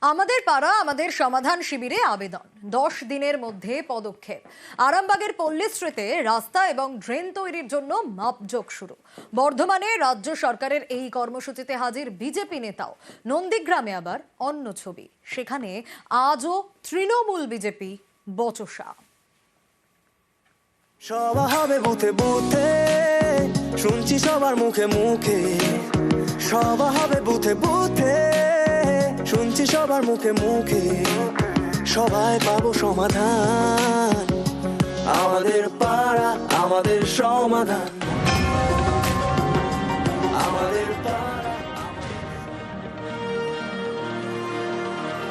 আমাদের পাড়া, আমাদের সমাধান শিবিরে আবেদন। দশ দিনের মধ্যে পদক্ষেপ। আরামবাগের পল্লীশ্রীতে রাস্তা এবং ড্রেন তৈরির জন্য মাপজোক শুরু। বর্ধমানে রাজ্য সরকারের এই কর্মসূচিতে হাজির বিজেপি নেতাও। নন্দীগ্রামে আবার অন্য ছবি। সেখানে আজও তৃণমূল বিজেপি বচসা। শুনছি সবার মুখে মুখে। সভা হবে বুথে বুথে। শুনছি সবার মুখে মুখে, সবাই পাবো সমাধান। আমাদের পাড়া, আমাদের সমাধান। আমাদের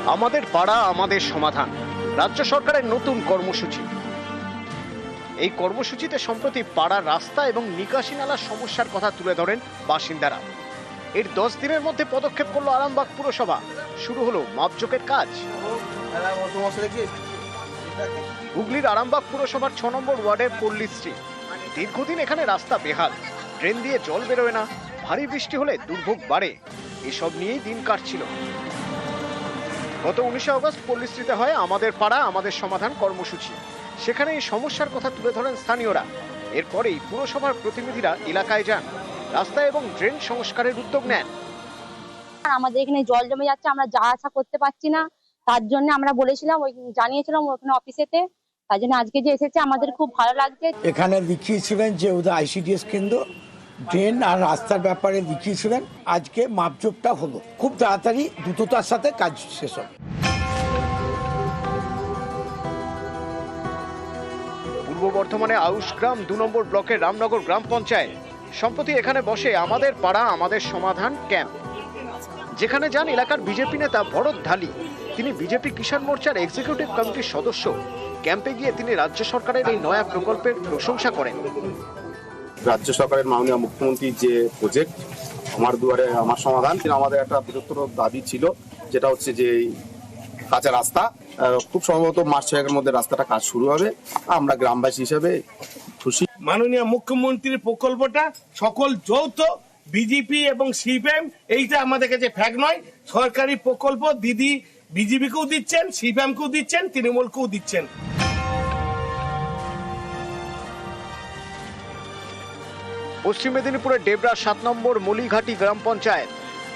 আমাদের পাড়া, আমাদের সমাধান। রাজ্য সরকারের নতুন কর্মসূচি। এই কর্মসূচিতে সম্প্রতি পাড়ার রাস্তা এবং নিকাশি নালার সমস্যার কথা তুলে ধরেন বাসিন্দারা। এর দশ দিনের মধ্যে পদক্ষেপ করল আরামবাগ পুরসভা। শুরু হলো মাপজোকের কাজ। হুগলির আরামবাগ পুরসভার ছ নম্বর ওয়ার্ডের পল্লী স্ট্রিট। দীর্ঘদিন এখানে রাস্তা বেহাল। ড্রেন দিয়ে জল বেরোয় না। ভারী বৃষ্টি হলে দুর্ভোগ বাড়ে। এসব নিয়েই দিন কাটছিল। গত উনিশে আগস্ট পল্লীশ্রীতে হয় আমাদের পাড়া, আমাদের সমাধান কর্মসূচি। সেখানে এই সমস্যার কথা তুলে ধরেন স্থানীয়রা। এরপরেই পুরসভার প্রতিনিধিরা এলাকায় যান। রাস্তা এবং ড্রেন সংস্কারের উদ্যোগ নেন। আর আমাদের এখানে জল জমে যাচ্ছে আমরা যা আশা করতে পারছি না। তার জন্য আমরা বলেছিলাম ওই জানিয়েছিলাম ওখানে অফিসেতে। তার জন্য আজকে যে এসেছে আমাদের খুব ভালো লাগছে। এখানে লিখিয়েছিলেন যে ওদের আইসিডিএস কেন্দ্র ড্রেন আর রাস্তার ব্যাপারে লিখিয়েছিলেন আজকে মাপজোপটা হলো। খুব তাড়াতাড়ি দ্রুততার সাথে কাজ শেষ হবে। পূর্ব বর্ধমানে আউশগ্রাম দু নম্বর ব্লকের রামনগর গ্রাম পঞ্চায়েত। সম্প্রতি এখানে বসে আমাদের পাড়া আমাদের সমাধান ক্যাম্প। যেখানে যান এলাকার বিজেপি নেতা ভরত ঢালি। তিনি বিজেপি কিষাণ মোর্চার এক্সিকিউটিভ কমিটির সদস্য। ক্যাম্পে গিয়ে তিনি রাজ্য সরকারের এই নয়া প্রকল্পের প্রশংসা করেন। রাজ্য সরকারের মাননীয় মুখ্যমন্ত্রীর যে প্রজেক্ট আমার দুয়ারে আমার সমাধান কিন্তু আমাদের একটা বৃহত্তর দাবি ছিল যেটা হচ্ছে যে এই কাঁচা রাস্তা খুব সম্ভবত মাস ছয়েকের মধ্যে রাস্তাটা কাজ শুরু হবে। আমরা গ্রামবাসী হিসেবে খুশি। মাননীয় মুখ্যমন্ত্রীর প্রকল্পটা সকল যৌথ বিজেপি এবং সিপিএম, এইটা আমাদের কাছে ফ্যাক নয়। সরকারি প্রকল্প দিদি বিজেপিকেও দিচ্ছেন, সিপিএমকেও দিচ্ছেন, তৃণমূলকেও দিচ্ছেন। পশ্চিম মেদিনীপুরের ডেবরা সাত নম্বর মলিঘাটি গ্রাম পঞ্চায়েত।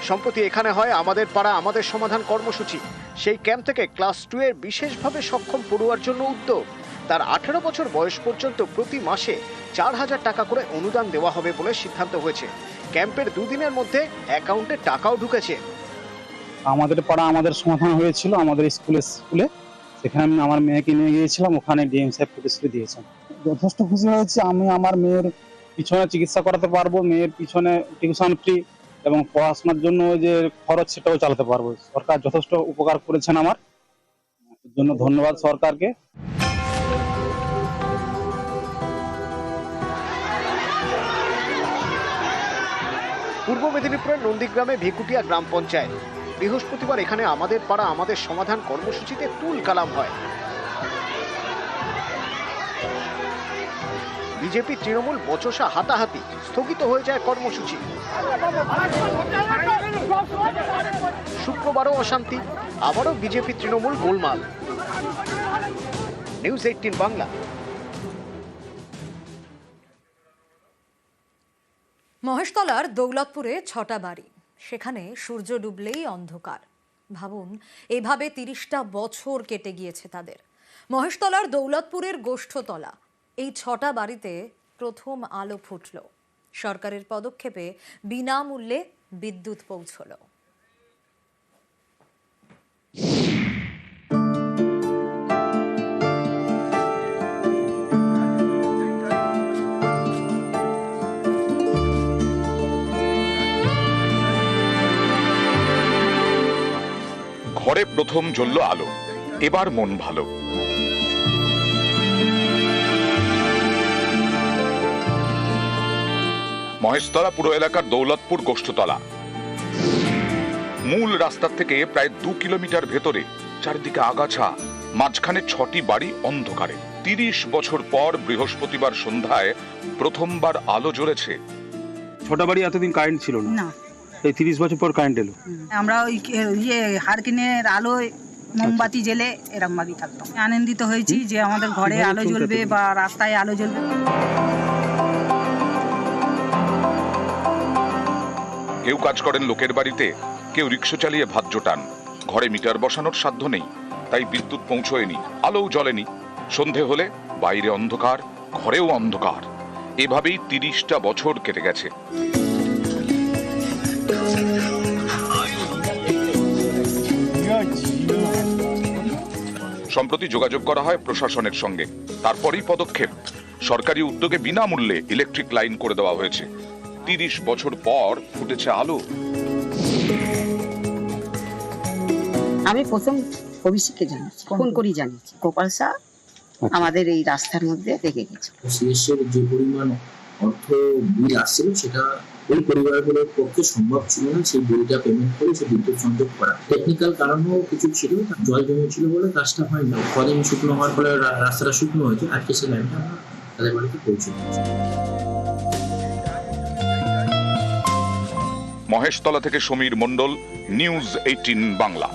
সম্প্রতি এখানে হয় আমাদের পাড়া, আমাদের সমাধান কর্মসূচি। সেই ক্যাম্প থেকে ক্লাস টু এর বিশেষভাবে সক্ষম পড়ুয়ার জন্য উদ্যোগ। তার আঠেরো বছর বয়স পর্যন্ত প্রতি মাসে চার হাজার টাকা করে অনুদান দেওয়া হবে বলে সিদ্ধান্ত হয়েছে। ক্যাম্পের দুদিনের মধ্যে অ্যাকাউন্টে টাকাও ঢুকেছে। আমাদের পাড়া আমাদের সমাধান হয়েছিল, আমাদের স্কুলে স্কুলে। সেখানে আমি আমার মেয়েকে নিয়ে গিয়েছিলাম, ওখানে ডিএম সাহেব প্রতিশ্রুতি দিয়েছেন। যথেষ্ট খুশি হয়েছে, আমি আমার মেয়ের পিছনে চিকিৎসা করাতে পারব, মেয়ের পিছনে টিউশন ফ্রি এবং পড়াশোনার জন্য যে খরচ সেটাও চালাতে পারব। সরকার যথেষ্ট উপকার করেছেন আমার। জন্য ধন্যবাদ সরকারকে। পূর্ব মেদিনীপুরের নন্দীগ্রামে ভেকুটিয়া গ্রাম পঞ্চায়েত। বৃহস্পতিবার এখানে আমাদের পাড়া, আমাদের সমাধান কর্মসূচিতে তুল কালাম হয়। বিজেপি তৃণমূল বচসা হাতাহাতি, স্থগিত হয়ে যায় কর্মসূচি। শুক্রবারও অশান্তি, আবারও বিজেপি তৃণমূল গোলমাল। News eighteen Bangla. মহেশতলার দৌলতপুরে ছটা বাড়ি। সেখানে সূর্য ডুবলেই অন্ধকার। ভাবুন, এভাবে তিরিশটা বছর কেটে গিয়েছে তাদের। মহেশতলার দৌলতপুরের গোষ্ঠতলা। এই ছটা বাড়িতে প্রথম আলো ফুটল। সরকারের পদক্ষেপে বিনামূল্যে বিদ্যুৎ পৌঁছলো। ঘরে প্রথম জ্বলল আলো। এবার মন ভালো। মহেশতলা পুরো এলাকার দৌলতপুর গোষ্ঠতলা। মূল রাস্তার থেকে প্রায় দু কিলোমিটার ভেতরে চারিদিকে আগাছা মাঝখানে ছটি বাড়ি অন্ধকারে। তিরিশ বছর পর বৃহস্পতিবার সন্ধ্যায় প্রথমবার আলো জ্বলেছে। ছোট বাড়ি এতদিন কারেন্ট ছিল না। এই তিরিশ বছর পর কারেন্ট এলো। আমরা ওই ইয়ে হারকিনের আলোয় মোমবাতি জেলে এরকম ভাবেই থাকতাম। আনন্দিত হয়েছি যে আমাদের ঘরে আলো জ্বলবে বা রাস্তায় আলো জ্বলবে। কেউ কাজ করেন লোকের বাড়িতে কেউ রিক্সা চালিয়ে ভাত জোটান। ঘরে মিটার বসানোর সাধ্য নেই তাই বিদ্যুৎ পৌঁছয়নি আলোও জ্বলেনি। সন্ধে হলে বাইরে অন্ধকার ঘরেও অন্ধকার। এভাবেই তিরিশটা বছর কেটে গেছে। সম্প্রতি যোগাযোগ করা হয় প্রশাসনের সঙ্গে। তারপরেই পদক্ষেপ। সরকারি উদ্যোগে বিনামূল্যে ইলেকট্রিক লাইন করে দেওয়া হয়েছে। তিরিশ বছর পর ফুটেছে আলো। আমি প্রথম অভিষেককে জানিয়েছি ফোন করি? জানিয়েছি। গোপাল শাহ আমাদের এই রাস্তার মধ্যে দেখে গেছে। যে পরিমাণ অর্থ বিল আসছিল সেটা ওই পরিবারগুলোর পক্ষে সম্ভব ছিল না সেই বিলটা পেমেন্ট করে সে বিদ্যুৎ সংযোগ করা। টেকনিক্যাল কারণেও কিছু ছিল জল জমে ছিল বলে কাজটা না। কদিন শুকনো হওয়ার ফলে রাস্তাটা শুকনো হয়েছে, আজকে সেই লাইনটা তাদের বাড়িতে পৌঁছে মহেশতলা থেকে সমীর মণ্ডল, নিউজ এইটিন বাংলা।